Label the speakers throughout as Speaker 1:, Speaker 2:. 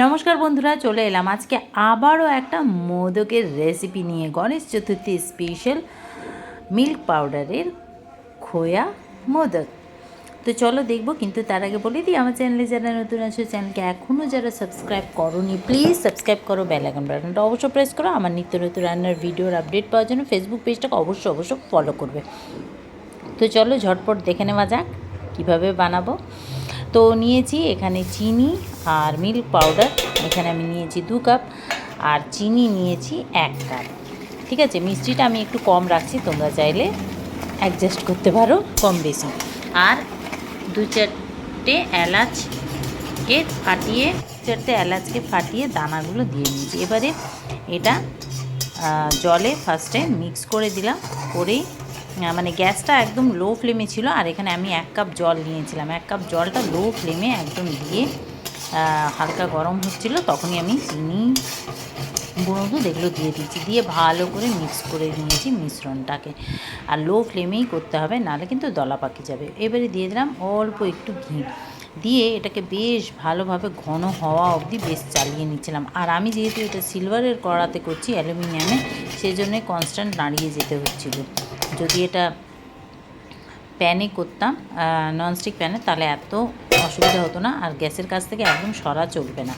Speaker 1: নমস্কার বন্ধুরা, চলে এলাম আজকে আবারও একটা মোদকের রেসিপি নিয়ে, গণেশ চতুর্থী স্পেশাল মিল্ক পাউডারের খোয়া মোদক। তো চলো দেখব, কিন্তু তার আগে বলে দিই, আমার চ্যানেলে যারা নতুন আছে চ্যানেলকে এখনও যারা সাবস্ক্রাইব করোনি প্লিজ সাবস্ক্রাইব করো বেল আইকন বাটনটা অবশ্যই প্রেস করো, আমার নিত্য নতুন রান্নার ভিডিওর আপডেট পাওয়ার জন্য ফেসবুক পেজটাকে অবশ্যই অবশ্যই ফলো করবে। তো চলো ঝটপট দেখে নেওয়া যাক, কীভাবে বানাবো। তো নিয়েছি এখানে চিনি আর মিল্ক পাউডার। এখানে আমি নিয়েছি দু কাপ আর চিনি নিয়েছি এক কাপ। ঠিক আছে, মিষ্টিটা আমি একটু কম রাখছি, তোমরা চাইলে অ্যাডজাস্ট করতে পারো কম বেশি। আর দু চারটে এলাচকে ফাটিয়ে চারটে এলাচকে ফাটিয়ে দানাগুলো দিয়ে নিয়েছি। এবারে এটা জলে ফার্স্টে মিক্স করে দিলাম, করেই মানে গ্যাসটা একদম লো ফ্লেমে ছিল আর এখানে আমি এক কাপ জল নিয়েছিলাম। এক কাপ জলটা লো ফ্লেমে একদম দিয়ে হালকা গরম হচ্ছিল, তখনই আমি চিনি, গুঁড়ো দুধ এগুলো দিয়ে দিয়েছি। দিয়ে ভালো করে মিক্স করে নিয়েছি মিশ্রণটাকে। আর লো ফ্লেমেই করতে হবে, নাহলে কিন্তু দলা পাকি যাবে। এবারে দিয়ে দিলাম অল্প একটু ঘি। দিয়ে এটাকে বেশ ভালোভাবে ঘন হওয়া অবধি বেশ চালিয়ে নিচ্ছিলাম। আর আমি যেহেতু এটা সিলভারের কড়াতে করছি, অ্যালুমিনিয়ামে সেই জন্যে কনস্ট্যান্ট দাঁড়িয়ে যেতে হচ্ছিল। যদি এটা প্যানে করতাম ননস্টিক প্যানে, তাহলে এত অসুবিধা হতো না আর গ্যাসের কাছ থেকে একদম সরা চলবে না।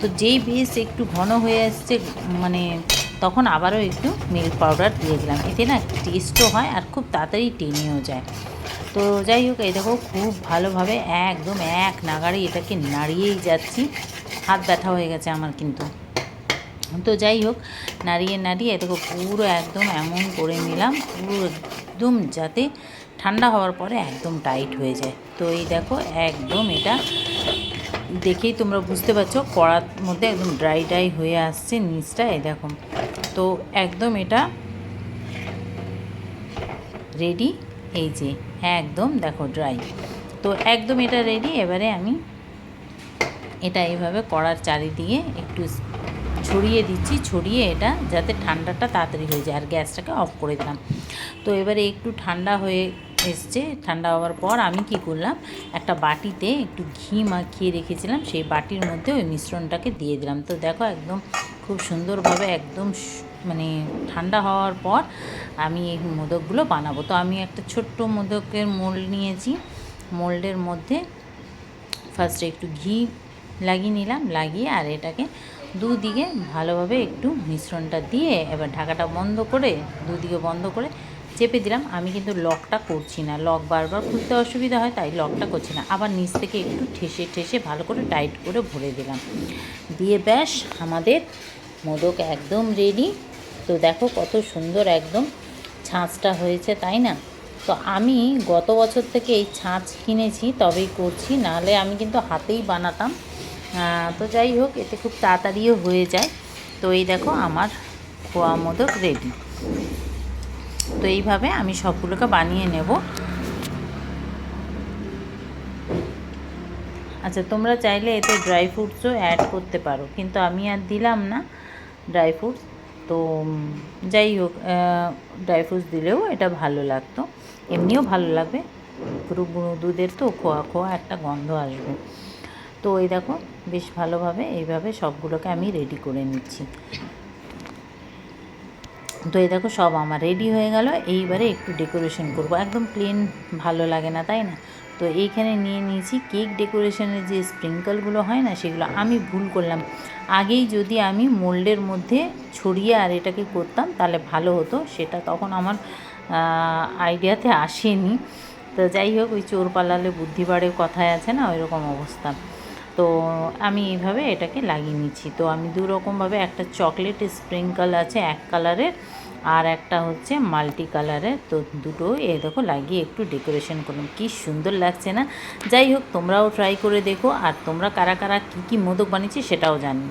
Speaker 1: তো যেই বেশ একটু ঘন হয়ে আসছে মানে তখন আবারও একটু মিল্ক পাউডার দিয়ে দিলাম। এতে না টেস্টও হয় আর খুব তাড়াতাড়ি টেনেও যায়। তো যাই হোক, এই দেখো খুব ভালোভাবে একদম এক নাগাড়ে এটাকে নাড়িয়েই যাচ্ছি। হাত ব্যথা হয়ে গেছে আমার কিন্তু। তো যাই হোক, নাড়িয়ে নাড়িয়ে দেখো পুরো একদম এমন করে নিলাম, পুরো একদম যাতে ঠান্ডা হওয়ার পরে একদম টাইট হয়ে যায়। তো এই দেখো একদম এটা দেখেই তোমরা বুঝতে পারছ, কড়ার মধ্যে একদম ড্রাই ড্রাই হয়ে আসছে নিচটা, এই দেখো। তো একদম এটা রেডি এই যে একদম দেখো ড্রাই তো একদম এটা রেডি এবারে আমি এটা এইভাবে কড়ার চারিদিকে একটু ছড়িয়ে দিচ্ছি, ছড়িয়ে এটা যাতে ঠান্ডাটা তাড়াতাড়ি হয়ে যায়। আর গ্যাসটাকে অফ করে দিলাম। তো এবারে একটু ঠান্ডা হয়ে এসছে। ঠান্ডা হওয়ার পর আমি কি করলাম, একটা বাটিতে একটু ঘি মাখিয়ে রেখেছিলাম। সেই বাটির মধ্যে ওই মিশ্রণটাকে দিয়ে দিলাম। তো দেখো একদম খুব সুন্দরভাবে একদম মানে ঠান্ডা হওয়ার পর আমি এই মোদকগুলো বানাবো। তো আমি একটা ছোট্ট মোদকের মোল্ড নিয়েছি। মোল্ডের মধ্যে ফার্স্টে একটু ঘি লাগিয়ে নিলাম, লাগিয়ে আর এটাকে দুদিকে ভালোভাবে একটু মিশ্রণটা দিয়ে এবার ঢাকাটা বন্ধ করে, দুদিকে বন্ধ করে চেপে দিলাম। আমি কিন্তু লকটা করছি না। লক বারবার খুলতে অসুবিধা হয়, তাই লকটা করছি না। আবার নিচ থেকে একটু ঠেসে ঠেসে ভালো করে টাইট করে ভরে দিলাম। দিয়ে ব্যাস, আমাদের মোদক একদম রেডি তো দেখো কত সুন্দর একদম ছাঁচটা হয়েছে, তাই না? তো আমি গত বছর থেকে এই ছাঁচ কিনেছি, তবেই করছি। নাহলে আমি কিন্তু হাতেই বানাতাম। তো যাই হোক, এতে খুব তাড়াতাড়িও হয়ে যায়। তো এই দেখো, আমার খোয়া মোদক রেডি তো এইভাবে আমি সবগুলোকে বানিয়ে নেব। আচ্ছা তোমরা চাইলে এতে ড্রাই ফ্রুটসও অ্যাড করতে পারো, কিন্তু আমি আর দিলাম না ড্রাই ফ্রুটস তো যাই হোক ড্রাই ফ্রুটস দিলেও এটা ভালো লাগতো। এমনিও ভালো লাগবে। পুরো দুধের তো খোয়া খোয়া একটা গন্ধ আসবে। তো এই দেখো, বেশ ভালোভাবে এইভাবে সবগুলোকে আমি রেডি করে নিচ্ছি। তো এই দেখো, সব আমার রেডি হয়ে গেল। এইবারে একটু ডেকোরেশন করব। একদম প্লেন ভালো লাগে না, তাই না? তো এইখানে নিয়ে নিয়েছি কেক ডেকোরেশনের যে স্প্রিঙ্কলগুলো হয় না, সেগুলো আমি ভুল করলাম। আগেই যদি আমি মোল্ডের মধ্যে ছড়িয়ে আর এটাকে করতাম, তাহলে ভালো হতো। সেটা তখন আমার আইডিয়াতে আসেনি। তো যাই হোক, ওই চোর পালালে বুদ্ধি বাড়ে কথায় আছে না ওই রকম অবস্থা। তো আমি এইভাবে এটাকে লাগিয়ে নিচ্ছি। তো আমি দু রকমভাবে একটা চকলেট স্প্রিঙ্কল আছে এক কালারের আর একটা হচ্ছে মাল্টি কালারের। তো দুটো এ দেখো লাগিয়ে একটু ডেকোরেশন করুন। কি সুন্দর লাগছে না? যাই হোক, তোমরাও ট্রাই করে দেখো। আর তোমরা কারা কারা কী কী মোদক বানিয়েছি সেটাও জানি।